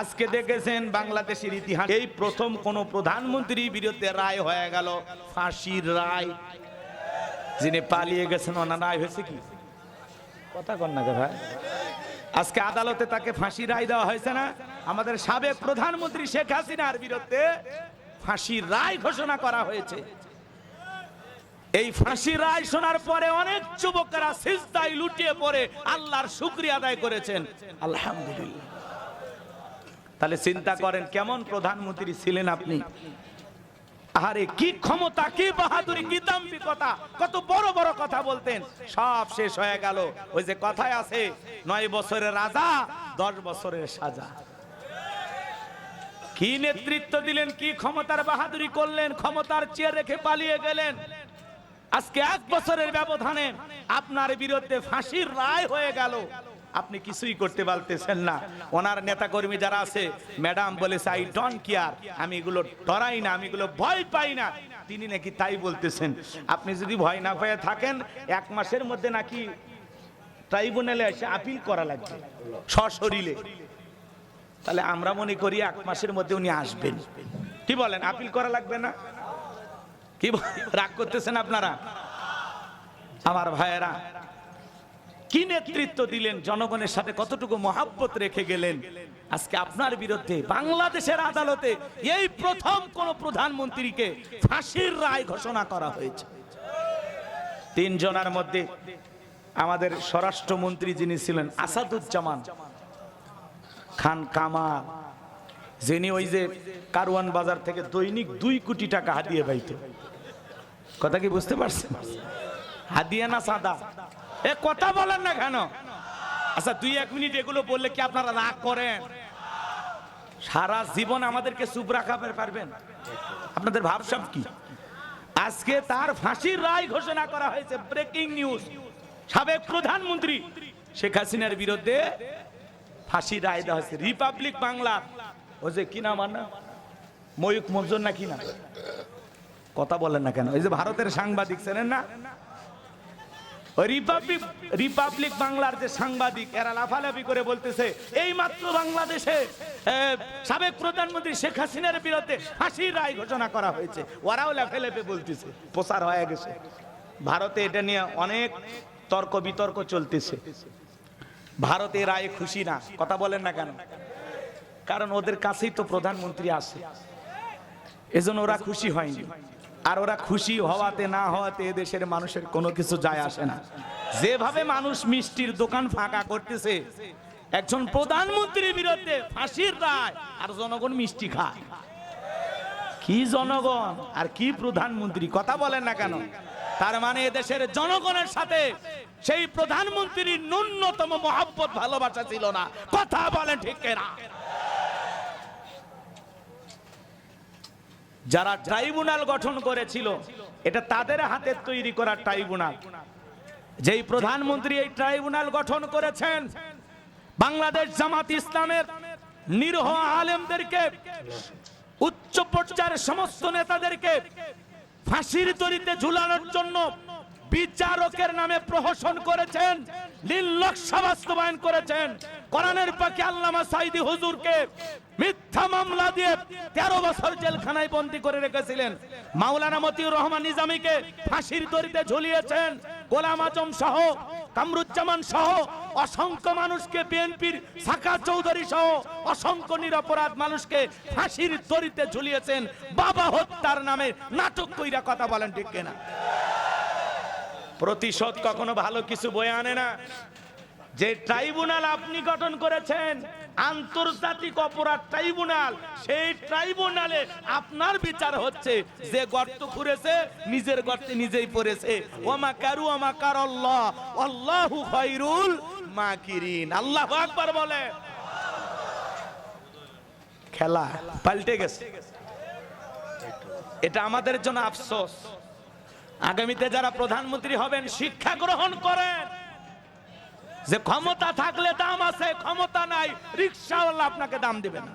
আজকে দেখেছেন বাংলাদেশের ইতিহাস। এই প্রথম কোন প্রধানমন্ত্রীর বিরুদ্ধে রায় হয়ে গেল ফাঁসির রায়। যিনি পালিয়ে গেছেন, ওনার রায় হয়েছে কি? কথা কন না ভাই। আজকে আদালতে তাকে ফাঁসি রায় দেওয়া হয়েছে না? আমাদের সাবেক প্রধানমন্ত্রী শেখ হাসিনার বিরুদ্ধে ফাঁসির রায় ঘোষণা করা হয়েছে। এই ফাঁসি রায় শোনার পরে অনেক যুবকেরা সিজদায় লুটিয়ে পড়ে আল্লাহর শুক্রিয়া আদায় করেছেন। আলহামদুলিল্লাহ। তাহলে চিন্তা করেন, কেমন প্রধানমন্ত্রী ছিলেন আপনি? আরে কি ক্ষমতা, কি বাহাদুরি, কি দাম্ভিকতা, কত বড় বড় কথা বলতেন। সব শেষ হয়ে গেল। ওই যে কথায় আছে, নয় বছরের রাজা, দশ বছরের সাজা। কি নেতৃত্ব দিলেন, কি ক্ষমতার বাহাদুরি করলেন, ক্ষমতার চেয়ে রেখে পালিয়ে গেলেন। আজকে এক বছরের ব্যবধানে আপনার বিরুদ্ধে ফাঁসির রায় হয়ে গেল। আপনি কিছুই করতে পারতেছেন না। ওনার নেতাকর্মী যারা আছে, ম্যাডাম বলেছে আই ডোন্ট কেয়ার, আমি এগুলো ডরাই না, আমি এগুলো ভয় পাই না। তিনি নাকি তাই বলতেছেন। আপনি যদি ভয় না পেয়ে থাকেন, এক মাসের মধ্যে নাকি ট্রাইব্যুনালে এসে আপিল করা লাগবে, সশরীরে। তাহলে আমরা মনে করি এক মাসের মধ্যে উনি আসবেন। কি বলেন, আপিল করা লাগবে না? কি রাগ করতেছেন আপনারা? আমার ভাইয়েরা কি নেতৃত্ব দিলেন? জনগণের সাথে কতটুকু মহাব্বত রেখে গেলেন? আজকে আপনার বিরুদ্ধে বাংলাদেশের আদালতে এই প্রথম কোন প্রধানমন্ত্রীকে ফাঁসির রায় ঘোষণা করা হয়েছে। তিনজনের মধ্যে আমাদের স্বরাষ্ট্রমন্ত্রী যিনি ছিলেন আসাদুজ্জামান খান কামাল, যিনি ওই যে কারওয়ান বাজার থেকে দৈনিক দুই কোটি টাকা হাতিয়ে পাইতো। কথা কি বুঝতে পারছেন? হাদিয়া না সাদা? এ, কথা বলেন না কেন? আচ্ছা দুই, এক মিনিট এগুলো বললে কি আপনারা রাগ করেন? সারা জীবন আমাদেরকে চুপ রাখা পারবেন? আপনাদের ভাবসাব কি? আজকে তার ফাঁসির রায় ঘোষণা করা হয়েছে ব্রেকিং নিউজ সাবেক প্রধানমন্ত্রী শেখ হাসিনার বিরুদ্ধে ফাঁসির রায় দেওয়া হয়েছে। রিপাবলিক বাংলা ও যে কি নাম আর না ময়ূক মঞ্জুর না কি না কথা বলেন না কেন? এই যে ভারতের সাংবাদিক ছিলেন না? ওই রিপাবলিক রিপাবলিক বাংলার যে সাংবাদিক, এরা লাফালাফি করে বলতেছে এই মাত্র বাংলাদেশে সাবেক প্রধানমন্ত্রী শেখ হাসিনার বিরুদ্ধে ফাঁসির রায় ঘোষণা করা হয়েছে। ওরাও লাফালাফি বলতেছে, প্রচার হয়ে গেছে। ভারতে এটা নিয়ে অনেক তর্ক বিতর্ক চলতেছে। ভারতে রায় খুশি না, কথা বলেন না কেন? কারণ ওদের কাছেই তো প্রধানমন্ত্রী আছে। এজন্য ওরা খুশি হয়নি। আর ওরা খুশি হওয়াতে না হওয়াতে এদেশের মানুষের কোনো কিছু যায় আসে না। যেভাবে মানুষ মিষ্টির দোকান ফাঁকা করতেছে, একজন প্রধানমন্ত্রীর বিরুদ্ধে ফাঁসির রায়, আর জনগণ মিষ্টি খায়। কি জনগণ আর কি প্রধানমন্ত্রী, কথা বলেন না কেন? তার মানে এদেশের জনগণের সাথে সেই প্রধানমন্ত্রীর ন্যূনতম মহাব্বত, ভালোবাসা ছিল না। কথা বলেন ঠিক না যারা ট্রাইব্যুনাল গঠন করেছিল, এটা তাদের হাতে তৈরি করা ট্রাইব্যুনাল। যেই প্রধানমন্ত্রী এই ট্রাইব্যুনাল গঠন করেছেন, বাংলাদেশ জামাত ইসলামের নিরহ আলেমদেরকে, উচ্চ পর্যায়ের সমস্ত নেতাদেরকে ফাঁসির তরিতে ঝুলানোর জন্য বিচারকের নামে প্রহসন করেছেন নির্লক্ষ্য বাস্তবায়ন করেছেন। কোরআনের পাখি আল্লামা সাইদি হুজুরকে মিথ্যা মামলা দিয়ে তেরো বছর জেলখানায় বন্দী করে রেখেছিলেন। মাওলানা মতিউর রহমান নিজামীকে ফাঁসির দড়িতে ঝুলিয়েছেন। গোলাম আজম সহ, কামরুজ্জামান সহ, অসংখ্য মানুষকে বিএনপির সাকা চৌধুরী সহ, অসংখ্য নিরপরাধ মানুষকে ফাঁসির দড়িতে ঝুলিয়েছেন। বাবা হত্যার নামে নাটক কইরা কথা বলেন, ঠিক কিনা? প্রতিশোধ কখনো ভালো কিছু বয়ে আনে না। যে ট্রাইব্যুনাল আপনি গঠন করেছেন আন্তর্জাতিক অপরাধ ট্রাইব্যুনাল, সেই ট্রাইব্যুনালে আপনার বিচার হচ্ছে, যে গর্ত খুঁড়েছে, নিজের গর্তে নিজেই পড়েছে। ওমা কারু, ওমা কার আল্লাহ, আল্লাহু খায়রুল মাকিরিন। আল্লাহু আকবার বলে। খেলা পাল্টে গেছে। এটা আমাদের জন্য আফসোস। আগামীতে যারা প্রধানমন্ত্রী হবেন, শিক্ষা গ্রহণ করেন। যে ক্ষমতা থাকলে দাম আছে, ক্ষমতা নাই, রিক্সাওয়ালা আপনাকে দাম দেবে না।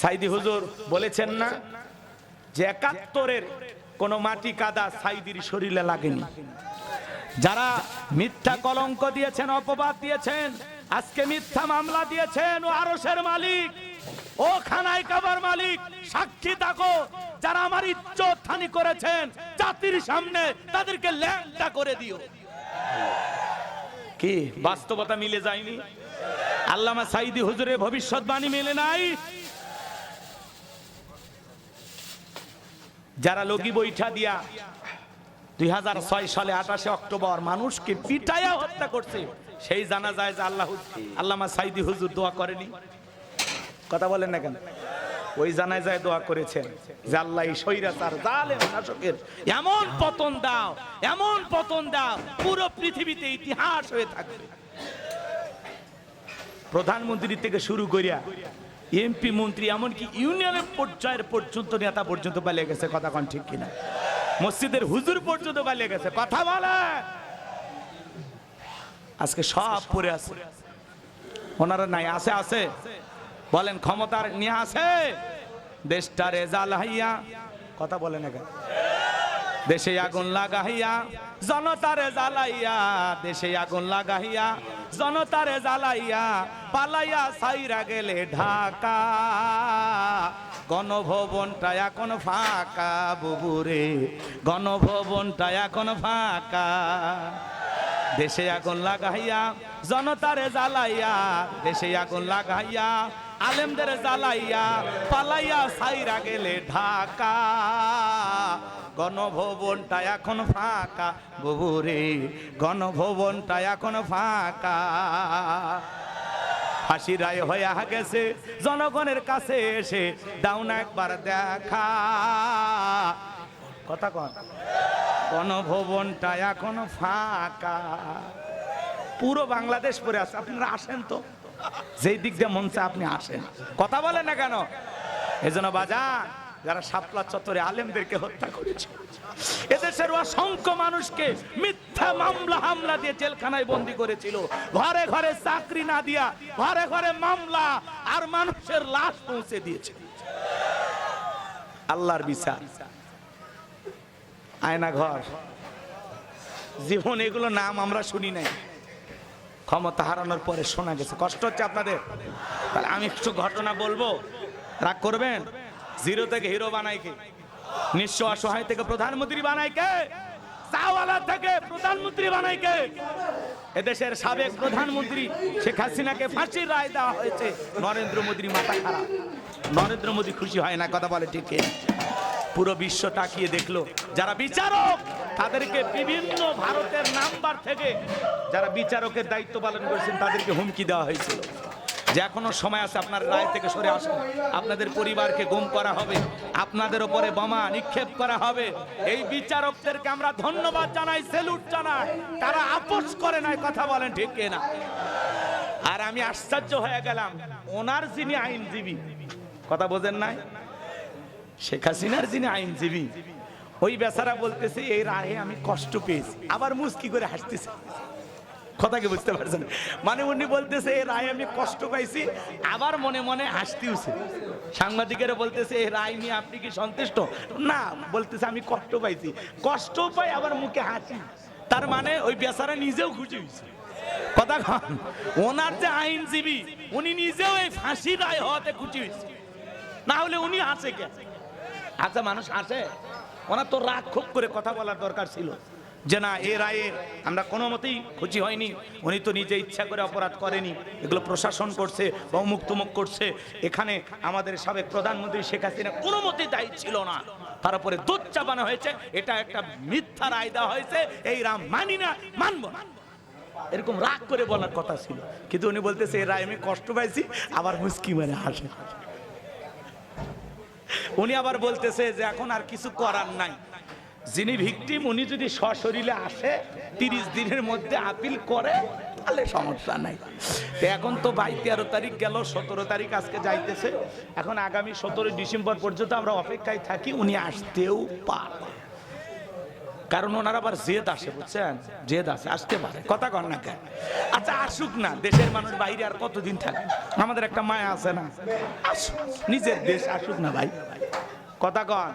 সাইদি হুজুর বলেছেন না যে একাত্তরের কোন মাটি কাদা সাইদির শরীরে লাগেনি। যারা মিথ্যা কলঙ্ক দিয়েছেন, অপবাদ দিয়েছেন, আজকে মিথ্যা মামলা দিয়েছেন, ও আরসের মালিক, ও খানাই কাবার মালিক, সাক্ষী থাকো, যারা আমার ইজ্জত করেছেন, জাতির সামনে তাদেরকে ল্যাংটা করে দিও। কি? বাস্তবতা মিলে যায়নি? আল্লামা সাইদি হুজুরের ভবিষ্যৎবাণী মেলে নাই? যারা লগি বৈঠা দিয়া দুই হাজার ছয় সালে আঠাশে অক্টোবর মানুষকে পিটাইয়া হত্যা করছে, সেই জানা যায় যে আল্লাহ আল্লামা সাইদি হুজুর দোয়া করেনি। কথা বলেন না কেন? ওই জানায় যায় দোয়া করেছেন যে আল্লাহ স্বৈরাচার, জালেম শাসকের এমন পতন দাও, এমন পতন দাও, পুরো পৃথিবীতে ইতিহাস হয়ে থাকবে। প্রধানমন্ত্রী থেকে শুরু করিয়া এমপি মন্ত্রী, এমনকি ইউনিয়নের পর্যায়ের পর্যন্ত, নেতা পর্যন্ত পালিয়ে গেছে, কথা কন ঠিক কিনা? মসজিদের হুজুর পর্যন্ত পালিয়ে গেছে, কথা বলে আজকে সব পড়ে আছে। ওনারা নাই, আছে আছে। বলেন, ক্ষমতার নিয়ে আছে? দেশটা রেজাল হাইয়া কথা বলেন এখানে দেশে আগুন লাগাইয়া জনতারে জ্বালাইয়া দেশে আগুন লাগাইয়া জনতারে জ্বালাইয়া পালাইয়া সাইরা গেলে ঢাকা। গণভবনটা এখন ফাঁকা, বুবুরে। গণভবনটা এখন ফাঁকা। দেশে আগুন লাগাইয়া জনতারে জ্বালাইয়া দেশে আগুন লাগাইয়া আলেমদের জ্বালাইয়া, পালাইয়া সাইরা গেলে ঢাকা। গণভবনটা এখন ফাঁকা বুবুরে গণভবনটা এখন ফাঁকা। ফাঁসি রায় হয়ে গেছে, জনগণের কাছে এসে দাও না একবার দেখা। কথা কন, গণভবনটা এখন ফাঁকা। পুরো বাংলাদেশ পরে আছে, আপনারা আসেন তো। যেই দিক দিয়ে চায় আপনি আসেন। কথা বলেন না কেন? এজন্য বাজান, যারা শাপলা চত্বরে আলেমদেরকে হত্যা করেছে, এদেশের অসংখ্য মানুষকে মিথ্যা মামলা হামলা দিয়ে জেলখানায় বন্দি করেছিল। ঘরে ঘরে চাকরি না দিয়া, ঘরে ঘরে মামলা আর মানুষের লাশ পৌঁছে দিয়েছে। আল্লাহর বিচার। আয়না ঘর। জীবন এগুলো নাম আমরা শুনি নাই। ক্ষমতা হারানোর পরে শোনা গেছে। কষ্ট হচ্ছে আপনাদের? তাহলে আমি একটু ঘটনা বলব। রাগ করবেন? জিরো থেকে হিরো বানাই কে? নিঃস্ব অসহায় থেকে প্রধানমন্ত্রী বানাই কে? চাওয়ালা থেকে প্রধানমন্ত্রী বানাই কে? এদেশের সাবেক প্রধানমন্ত্রী শেখ হাসিনাকে ফাঁসির রায় দেওয়া হয়েছে। নরেন্দ্র মোদীর মাথা খারাপ। নরেন্দ্র মোদী খুশি হয় না, কথা বলে ঠিক? পুরো বিশ্ব তাকিয়ে দেখল। যারা বিচারক তাদেরকে বিভিন্ন ভারতের নাম্বার থেকে যারা বিচারকের দায়িত্ব পালন করেছেন, তাদেরকে হুমকি দেওয়া হয়েছিল যে এখনও সময় আছে, আপনার রায় থেকে সরে আসুন। আপনাদের পরিবারকে গুম করা হবে। আপনাদের ওপরে বোমা নিক্ষেপ করা হবে। এই বিচারকদেরকে আমরা ধন্যবাদ জানাই, সেলুট জানাই। তারা আপোষ করে নাই, কথা বলেন ঠিক না আর আমি আশ্চর্য হয়ে গেলাম, ওনার যিনি আইনজীবী, কথা বোঝেন নাই? শেখ হাসিনার যিনি আইনজীবী ওই বেচারা বলতেছে, এই রায়ে আমি কষ্ট পেয়েছি। আবার মুস্কি করে হাসতেছে। কথা কি বুঝতে পারছেন? মানে উনি বলতেছে, এই রায় আমি কষ্ট পাইছি। আবার মনে মনে হাসতেওছে সাংবাদিকেরা বলতেছে, এই রায় নিয়ে আপনি কি সন্তুষ্ট? না, বলতেছে, আমি কষ্ট পাইছি। কষ্ট পাই আবার মুখে হাসি। তার মানে ওই বেচারা নিজেও খুশি হয়েছে। কথা কন, ওনার যে আইনজীবী, উনি নিজেও এই ফাঁসি রায় হওয়াতে খুশি হয়েছে। না হলে উনি হাসে কে আচ্ছা মানুষ হাসে? ওনার তো রাগ খুব করে কথা বলার দরকার ছিল। যে না, এ রায়ে আমরা কোনো মতেই খুশি হয়নি উনি তো নিজে ইচ্ছা করে অপরাধ করেনি। এগুলো প্রশাসন করছে বা অমুক তুমুক করছে। এখানে আমাদের সাবেক প্রধানমন্ত্রী শেখ হাসিনা কোনো মতেই দায়ী ছিল না। তারপরে দুধ চাপানো হয়েছে। এটা একটা মিথ্যা রায় দেওয়া হয়েছে। এই রাম মানি না, মানব। এরকম রাগ করে বলার কথা ছিল। কিন্তু উনি বলতেছে এই রায় আমি কষ্ট পাইছি, আবার মুস্কি মানে হাসে। উনি আবার বলতেছে যে এখন আর কিছু করার নাই। যিনি ভিকটিম, উনি যদি সশরীরে আসে, তিরিশ দিনের মধ্যে আপিল করে, তাহলে সমস্যা নাই। এখন তো ভাই তেরো তারিখ গেল, সতেরো তারিখ আজকে যাইতেছে। এখন আগামী সতেরোই ডিসেম্বর পর্যন্ত আমরা অপেক্ষায় থাকি, উনি আসতেও পারে কারণ ওনার আবার জেদ আসে বুঝছেন? জেদ আসে আসতে পারে, কথা কর না কেন? আচ্ছা আসুক না, দেশের মানুষ বাইরে আর কতদিন থাকে আমাদের একটা মায়া আছে না? নিজের দেশ আসুক না ভাই। কথা কন।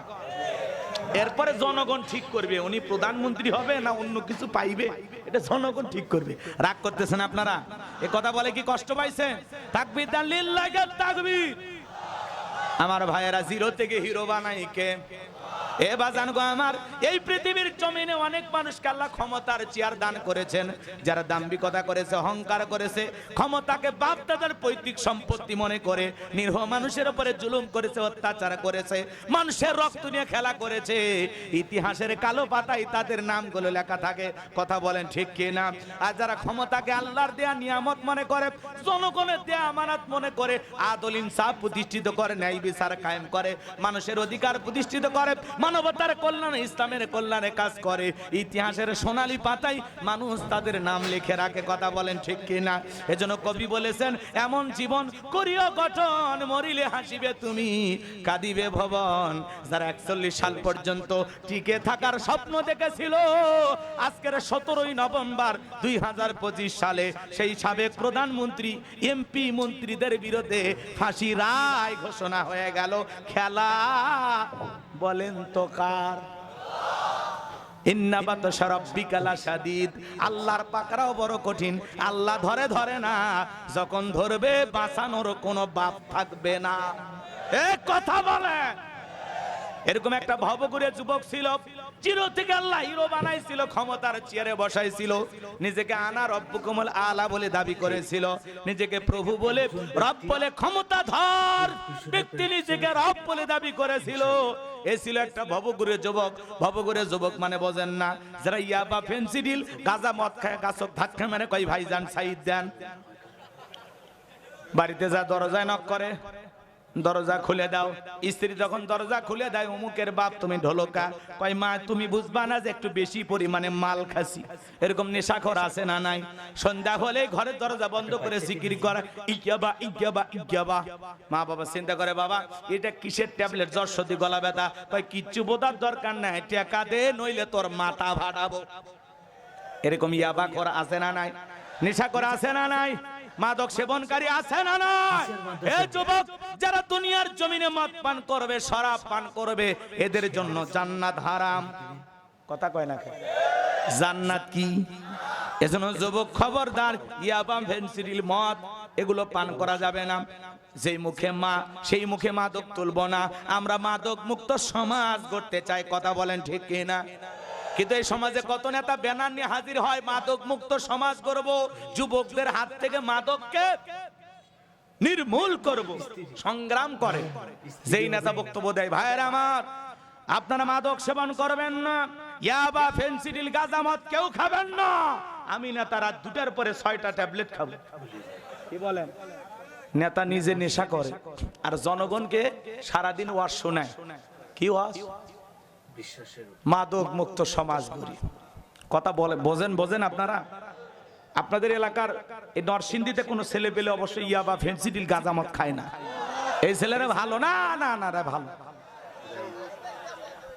এরপরে জনগণ ঠিক করবে, উনি প্রধানমন্ত্রী হবে না অন্য কিছু পাইবে? এটা জনগণ ঠিক করবে। রাগ করতেছেন আপনারা? এ কথা বলে কি কষ্ট পাইছেন? তাকবীর দান লিল্লাহি তাকবীর। আমার ভাইয়েরা জিরো থেকে হিরো বানাই কে? এ বাজান অত্যাচার করেছে, মানুষের রক্ত নিয়ে খেলা করেছে, ইতিহাসের কালো পাতায় তাদের নামগুলো লেখা থাকে, কথা বলেন ঠিক কি না আর যারা ক্ষমতাকে আল্লাহর দেয়া নিয়ামত মনে করে, জনগণের দেয়া আমানত মনে করে, আদল প্রতিষ্ঠিত করে, ন্যায় বিচার কায়েম করে, মানুষের অধিকার প্রতিষ্ঠিত করে মানবতার কল্যাণে, ইসলামের কল্যাণে কাজ করে। ইতিহাসের সোনালী পাতায় মানুষ তাদের নাম লিখে রাখে, কথা বলেন ঠিক কি না এজন্য কবি বলেছেন, এমন জীবন করিও গঠন, মরিলে হাসিবে তুমি, কাঁদিবে ভবন। যারা একচল্লিশ সাল পর্যন্ত টিকে থাকার স্বপ্ন দেখেছিল, আজকের সতেরোই নভেম্বর দুই হাজার পঁচিশ সালে সেই সাবেক প্রধানমন্ত্রী, এমপি মন্ত্রীদের বিরুদ্ধে ফাঁসি রায় ঘোষণা হয়ে গেল। খেলা, বলেন তো কার ইন্নাবাত সাদিদ আল্লাহর বড় কঠিন। আল্লাহ ধরে ধরে না, যখন ধরবে বাঁচানোর কোনো বাপ থাকবে না। এ কথা বলে। এরকম একটা ভবগুরে যুবক ছিল চির থেকে আল্লাহ হিরো বানাইছিল, ক্ষমতার চেয়ারে বসাইছিল। নিজেকে আনা রব্বু কমল আলা বলে দাবি করেছিল। নিজেকে প্রভু বলে, রব বলে ক্ষমতা ধর ব্যক্তি নিজেকে রব বলে দাবি করেছিল। এ ছিল একটা ভবগুরে যুবক। ভবগুরে যুবক মানে বোঝেন না। যারা ইয়াবা ফেন্সিডিল গাজা মদ খায়, গাছক ধাক্কা মানে কই ভাইজান সাইদ দেন। বাড়িতে যা দরজায় নক করে। দরজা খুলে দাও। স্ত্রী যখন দরজা খুলে দেয়, অমুকের বাপ তুমি ঢোলকা। কয়, মা, তুমি বুঝবা না যে একটু বেশি পরিমাণে মাল খাসি। এরকম নেশাখর আছে না নাই? সন্ধ্যা হলে ঘরের দরজা বন্ধ করে জিকির করা ইজ্ঞাবা ইজ্ঞাবা ইজ্ঞাবা মা বাবা চিন্তা করে, বাবা, এটা কিসের ট্যাবলেট? জ্বর, সর্দি, গলা ব্যথা? কয়, কিচ্ছু বোধার দরকার নাই, টাকা দে, নইলে তোর মাথা ভাড়াবো। এরকম ইয়াবা করা আছে না নাই? নেশা করা আছে না নাই? মাদক সেবনকারী আছে না নাই? এ যুবক, যারা দুনিয়ার জমিনে মদ পান করবে, শরাব পান করবে, এদের জন্য জান্নাত হারাম। কথা কয় না? জান্নাত কি? এজন্য যুবক, খবরদার ইয়াবাম ফেন্সিডিল মদ, এগুলো পান করা যাবে না। যেই মুখে মা, সেই মুখে মাদক তুলবো না। আমরা মাদক মুক্ত সমাজ গড়তে চাই, কথা বলেন ঠিক কিনা? কিন্তু এই সমাজে কত নেতা ব্যানার নিয়ে হাজির হয়? মাদক মুক্ত সমাজ করব যুবকদের হাত থেকে মাদককে নির্মূল করব, সংগ্রাম করে। যেই নেতা বক্তব্য দেয়, ভাইয়েরা আমার, আপনারা মাদক সেবন করবেন না, ইয়াবা, ফেন্সিডিল, গাঁজা মদ কেউ খাবেন না। আমি নেতা রাত দুটার পরে ছয়টা ট্যাবলেট খাব। কি বলেন? নেতা নিজে নেশা করে, আর জনগণকে সারাদিন ওয়াজ শোনায়। কি ওয়াজ? মাদক মুক্ত সমাজ গড়ি। কথা বলে বোঝেন বোঝেন আপনারা? আপনাদের এলাকার এই নরসিংদীতে কোনো ছেলে পেলে অবশ্যই ইয়া বা ফেন্সিডিল গাঁজামত খায় না। এই ছেলেরা ভালো? না না না, রে, ভালো।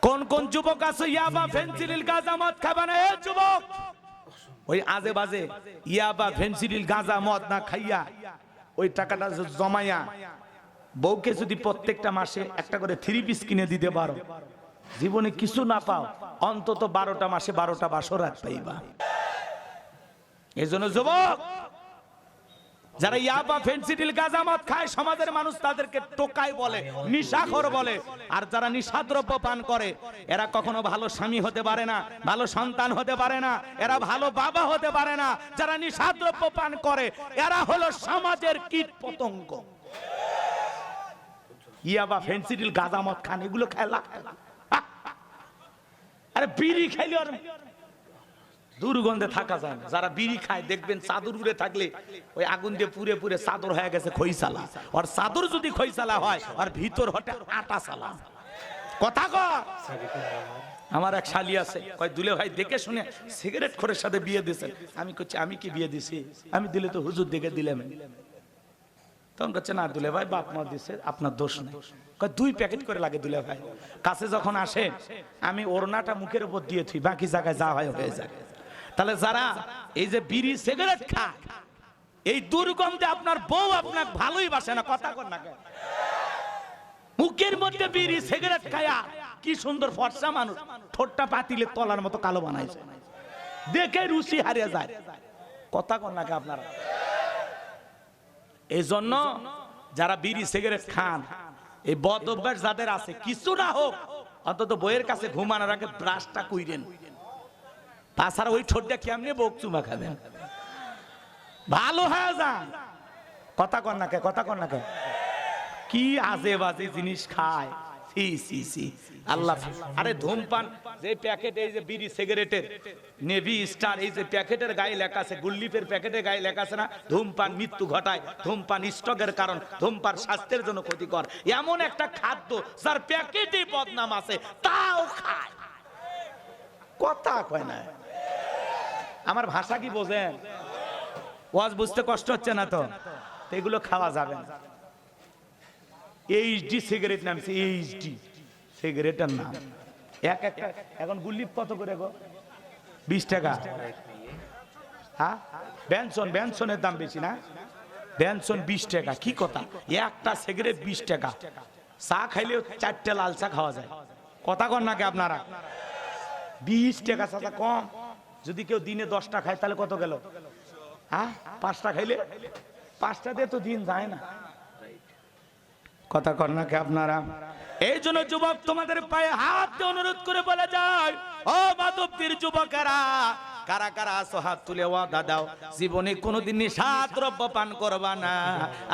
কোন কোন যুবক আছে ইয়া বা ফেন্সিডিল গাঁজামত খাবে না? এ যুবক! ওই আজে বাজে ইয়া বা ফেন্সিডিল গাঁজা না খাইয়া ওই টাকাটা জমাইয়া বউকে যদি প্রত্যেকটা মাসে একটা করে থ্রি পিস কিনে দিতে পারো জীবনে কিছু না পাও, অন্তত বারোটা মাসে বারোটা বাসর রাত পাইবা। এই জন্য যুবক, যারা ইয়াবা, ফেন্সিডিল গাজামত খায়, সমাজের মানুষ তাদেরকে টোকাই বলে, নিশাখর বলে। আর যারা নিশাদ্রব্য পান করে, এরা কখনো ভালো স্বামী হতে পারে না, ভালো সন্তান হতে পারে না, এরা ভালো বাবা হতে পারে না। যারা নিশাদ্রব্য পান করে, এরা হলো সমাজের কীট পতঙ্গ। ইয়াবা, ফেন্সিডিল গাজামত খান, এগুলো খেলা খেলা। আরে বিড়ি খাইলে আর দুর্গন্ধে থাকা যায় না। যারা বিড়ি খায়, দেখবেন চাদর উড়ে থাকলে ওই আগুন দিয়ে পুরে পুরে চাদর হয়ে গেছে খইসালা আর চাদর যদি খইসালা হয়, আর ভিতর হটে আটা সালা। কথা আমার এক শালি আছে, কয়, দুলে ভাই, দেখে শুনে সিগারেট খোরের সাথে বিয়ে দিয়েছেন। আমি করছি আমি কি বিয়ে দিছি? আমি দিলে তো হুজুর দেখে দিলাম। তখন করছে না দুলে ভাই, বাপ মা দিছে, আপনার দোষ নেই। দুই প্যাকেট করে লাগে দুলে ভাই। কাছে যখন আসে, আমি ওড়নাটা মুখের উপর দিয়ে থুই, বাকি জায়গায় যা হয় হয়ে যায়। তাহলে যারা এই যে বিড়ি, সিগারেট খায়, এই দুর্গন্ধে আপনার বউ আপনার ভালোই বাসে না, কথা কর না মুখের মধ্যে বিড়ি, সিগারেট খায়া, কি সুন্দর ফর্সা মানুষ, ঠোঁটটা পাতিলে তলার মতো কালো বানাইছে। দেখে রুচি হারিয়ে যায়। কথা কন নাকি আপনারা? এই জন্য যারা বিড়ি, সিগারেট খান, এই বদ অভ্যাস যাদের আছে, কিছু না হোক, অন্তত বইয়ের কাছে ঘুমানোর আগে ব্রাশটা কুইরেন। তাছাড়া ওই ঠোঁটটা কেমনি বোক চুমা খাবেন? ভালো হয়ে যান। কথা কন না কে, কথা কন না কে? কি আজে বাজে জিনিস খায়? সি সি আল্লাহ, আরে ধূমপান, যে এই যে বিড়ি, সিগারেটের নেভি এই যে প্যাকেটের গায়ে লেখা আছে প্যাকেটের গায়ে লেখা আছে না, ধূমপান মৃত্যু ঘটায়, ধূমপান কারণ, ধূমপান স্বাস্থ্যের জন্য ক্ষতিকর। এমন একটা খাদ্য যার প্যাকেটে বদনাম আছে, তাও খায়। কথা কয় না। আমার ভাষা কি বোঝেন? ওয়াজ বুঝতে কষ্ট হচ্ছে না তো এগুলো খাওয়া যাবে না। এইচডি সিগারেট নামছে এইচডি সিগারেটের নাম। এক একটা এখন গুল্লি কত করে গো? বিশ টাকা। হ্যাঁ? ব্যানসন ব্যানসনের দাম বেশি না? ব্যানসন বিশ টাকা, কি কথা? একটা সিগারেট বিশ টাকা। চা খাইলেও চারটে লাল চা খাওয়া যায়। কথা কর নাকি আপনারা? বিশ টাকা চাচা কম। যদি কেউ দিনে দশটা খায়, তাহলে কত গেল? হ্যাঁ? পাঁচটা খাইলে? পাঁচটা দিয়ে তো দিন যায় না। কথা কর নাকি আপনারা? এই জন্য যুবক তোমাদের পায়ে হাত অনুরোধ করে বলে যায়, ও মাধবতীর যুবকেরা কারা কারা আসো, হাত তুলে ওয়াদা দাও। জীবনে কোনোদিন নিশাদ দ্রব্য পান করবা না।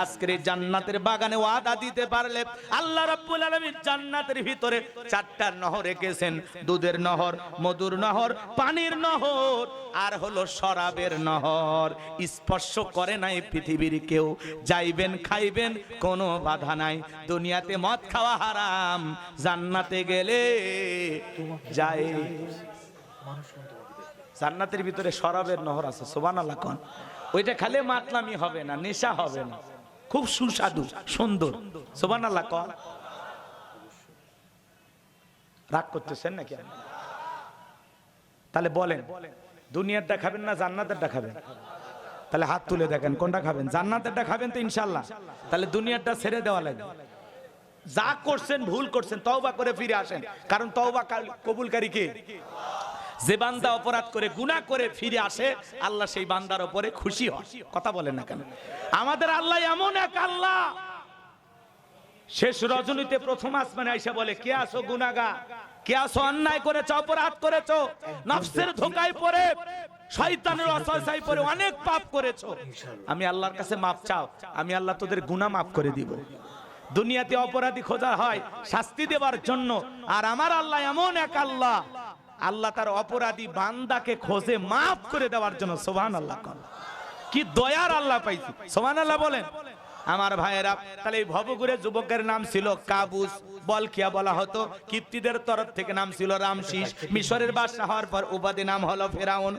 আজকের জান্নাতের বাগানে ওয়াদা দিতে পারলে আল্লাহ রাব্বুল আলামিন জান্নাতের ভিতরে চারটা নহর রেখেছেন। দুধের নহর, মধুর নহর, পানির নহর, আর হলো শরাবের নহর। স্পর্শ করে নাই পৃথিবীর কেউ। যাইবেন, খাইবেন, কোনো বাধা নাই। দুনিয়াতে মদ খাওয়া হারাম। জান্নাতে গেলে যায়। জান্নাতের ভিতরে শরাবের নহর আছে সোবান আল্লাহ কন। ওইটা খালে মাতলামি হবে না, নেশা হবে না। খুব সুস্বাদু, সুন্দর সোবান আল্লাহ কন। রাগ করতেছেন নাকি? তাহলে বলেন দুনিয়ারটা খাবেন না জান্নাতেরটা খাবেন তাহলে হাত তুলে দেখেন, কোনটা খাবেন? জান্নাতেরটা খাবেন তো ইনশাল্লাহ তাহলে দুনিয়ারটা ছেড়ে দেওয়া লাগে। যা করছেন, ভুল করছেন, তওবা করে ফিরে আসেন। কারণ তওবা কবুলকারী কে? যে বান্দা অপরাধ করে, গুনাহ করে ফিরে আসে, আল্লাহ সেই বান্দার উপরে খুশি হয়। কথা বলেন না কেন? আমাদের আল্লাহ এমন এক আল্লাহ। শেষ রজনীতে প্রথম আসমানে আইসা বলে, কে আসো গুনাগা কে আসো অন্যায় করেছ, অপরাধ করেছ? নফসের ধোকায় পড়ে, শয়তানের অসহায় পড়ে অনেক পাপ করেছ। আমি আল্লাহর কাছে মাপ চাও, আমি আল্লাহ তোদের গুনাহ মাফ করে দিব। দুনিয়াতে অপরাধী খোঁজা হয়, শাস্তি দেবার জন্য। আর আমার আল্লাহ এমন এক আল্লাহ আল্লাহ তার অপরাধী বান্দাকে খোঁজে মাফ করে দেওয়ার জন্য সোহান আল্লাহ কি দয়ার আল্লাহ পাইছি। সোহান আল্লাহ বলেন। আমার ভাইয়েরা, তাহলে এই ভবগুরে যুবকের নাম ছিল কাবুস। বলকিয়া বলা হতো। কীর্তিদের তরফ থেকে নাম ছিল রামশিস। মিশরের বাসা হওয়ার পর উপাধি নাম হলো ফেরাউন।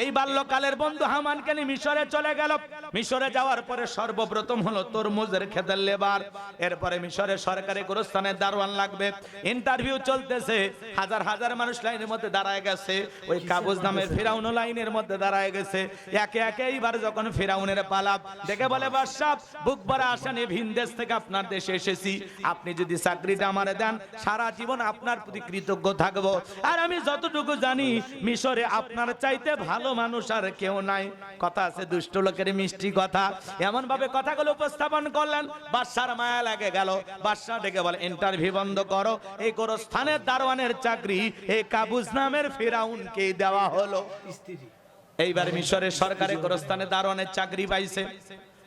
এই বাল্যকালের বন্ধু হামানকে নিয়ে মিশরে চলে গেল। মিশরে যাওয়ার পরে সর্বপ্রথম হলো তরমুজের খেতের লেবার। এরপরে মিশরের সরকারি গোরস্থানের দারোয়ান লাগবে। ইন্টারভিউ চলতেছে। হাজার হাজার মানুষ লাইনের মধ্যে দাঁড়ায় গেছে। ওই কাগজ নামের ফেরাউন লাইনের মধ্যে দাঁড়ায় গেছে। একে একে এইবার যখন ফেরাউনের পালাপ দেখে বলে, বাদশাহ, বুক ভরা আসেন এই ভিন দেশ থেকে আপনার দেশে এসেছি। আপনি যদি চাকরিটা আমারে দেন, সারা জীবন আপনার প্রতি কৃতজ্ঞ থাকব। আর আমি যতটুকু জানি, মিশরে আপনার চাইতে ভালো মানুষ আর কেউ নাই। কথা আছে, দুষ্ট লোকের মিষ্টি কথা। এমন ভাবে কথাগুলো উপস্থাপন করলেন, বাদশার মায়া লাগে গেল। বাদশাহ ডেকে বলে ইন্টারভিউ বন্ধ করো। এই গোরস্থানের দারোয়ানের চাকরি এই কাবুজ নামের ফেরাউনকে দেওয়া হলো। এইবার মিশরের সরকারি গোরস্থানে দারোয়ানের চাকরি পাইছে।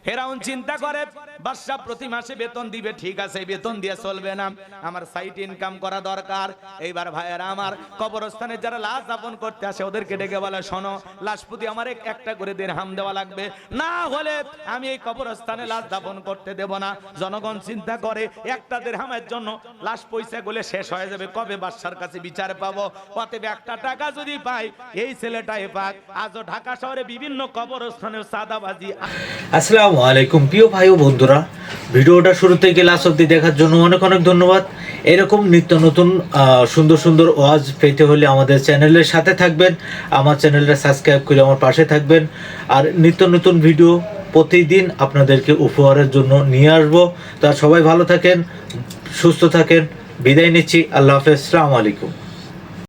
ফেরাউন চিন্তা করে বাদশাহ প্রতি মাসে বেতন দিবে, ঠিক আছে বেতন দিয়ে চলবে না। আমার সাইট ইনকাম করা দরকার। এইবার ভাইয়েরা আমার কবরস্থানে যারা লাশ দাপন করতে আসে, ওদেরকে ডেকে বলে, শোনো, লাশ প্রতি আমার এক- একটা করে হাম দেওয়া লাগবে। না হলে আমি এই কবরস্থানে লাশ দাপন করতে দেব না। জনগণ চিন্তা করে, একটা দেড়হামের জন্য লাশ পয়সা গুলে শেষ হয়ে যাবে। কবে বাদশার কাছে বিচার পাবো? অতএব একটা টাকা যদি পাই, এই ছেলেটাই পাক। আজও ঢাকা শহরে বিভিন্ন কবরস্থানে সাদাবাজি আসসালামু আলাইকুম প্রিয় ভাই ও বন্ধুরা। ভিডিওটা শুরু থেকে লাস্ট অব্দি দেখার জন্য অনেক অনেক ধন্যবাদ। এরকম নিত্য নতুন সুন্দর সুন্দর ওয়াজ পেতে হলে আমাদের চ্যানেলের সাথে থাকবেন। আমার চ্যানেলটা সাবস্ক্রাইব করে আমার পাশে থাকবেন। আর নিত্য নতুন ভিডিও প্রতিদিন আপনাদেরকে উপহারের জন্য নিয়ে আসব। তা সবাই ভালো থাকেন, সুস্থ থাকেন। বিদায় নিচ্ছি। আল্লাহ হাফেজ। আসসালামু আলাইকুম